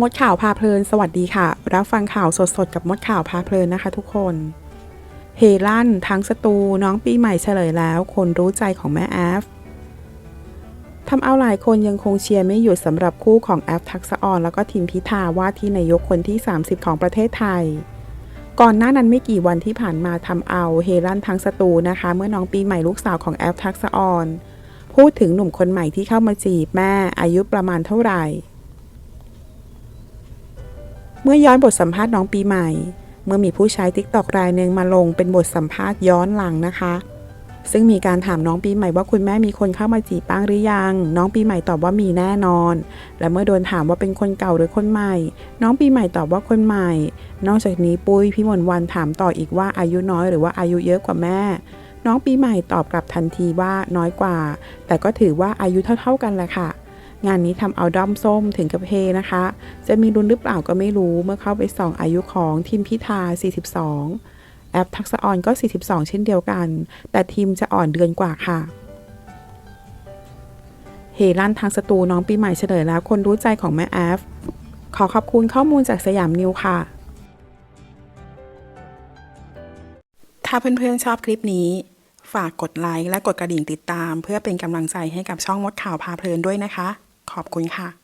มดข่าวพาเพลิน สวัสดีค่ะ รับฟังข่าวสดๆ กับมดข่าวพาเพลินนะคะทุกคน เฮลั่นทั้งสตูน้องปีใหม่เฉลยแล้ว คนรู้ใจของแม่แอฟทำเอาหลายคนยังคงเชียร์ไม่หยุดสำหรับคู่ของแอฟทักษะออน แล้วก็ทีมพิธาว่าที่นายกคนที่ 30 ของประเทศไทย ก่อนหน้านั้นไม่กี่วันที่ผ่านมาทำเอาเฮลั่นทั้งสตูนะคะ เมื่อน้องปีใหม่ลูกสาวของแอฟทักษะออน พูดถึงหนุ่มคนใหม่ที่เข้ามาจีบแม่อายุประมาณเท่าไหร่ เมื่อย้อนบทสัมภาษณ์น้องปีใหม่ เมื่อมีผู้ใช้ t ิ k t o k รายหนึ่งมาลงเป็นบทสัมภาษณ์ย้อนหลังนะคะ ซึ่งมีการถามน้องปีใหม่ว่าคุณแม่มีคนเข้ามาจีบบ้างหรือยัง น้องปีใหม่ตอบว่ามีแน่นอน และเมื่อโดนถามว่าเป็นคนเก่าหรือคนใหม่ น้องปีใหม่ตอบว่าคนใหม่ นอกจากนี้ปุ้ยพี่มนวันถามต่ออีกว่าอายุน้อยหรือว่าอายุเยอะกว่าแม่ น้องปีใหม่ตอบกลับทันทีว่าน้อยกว่า แต่ก็ถือว่าอายุเท่า ๆกันแหละค่ะ งานนี้ทำเอาด้อมส้มถึงกับเฮนะคะ จะมีรุนหรือเปล่าก็ไม่รู้เมื่อเข้าไปส่องอายุของทีมพิธา 42 แอปทักษะออนก็ 42 เช่นเดียวกัน แต่ทีมจะอ่อนเดือนกว่าค่ะเฮลั่นทางสตูน้องปีใหม่เฉลยแล้วคนรู้ใจของแม่แอฟ ขอขอบคุณข้อมูลจากสยามนิวค่ะ ถ้าเพื่อนๆชอบคลิปนี้ ฝากกดไลค์และกดกระดิ่งติดตาม เพื่อเป็นกำลังใจให้กับช่องมดข่าวพาเพลินด้วยนะคะ ขอบคุณค่ะ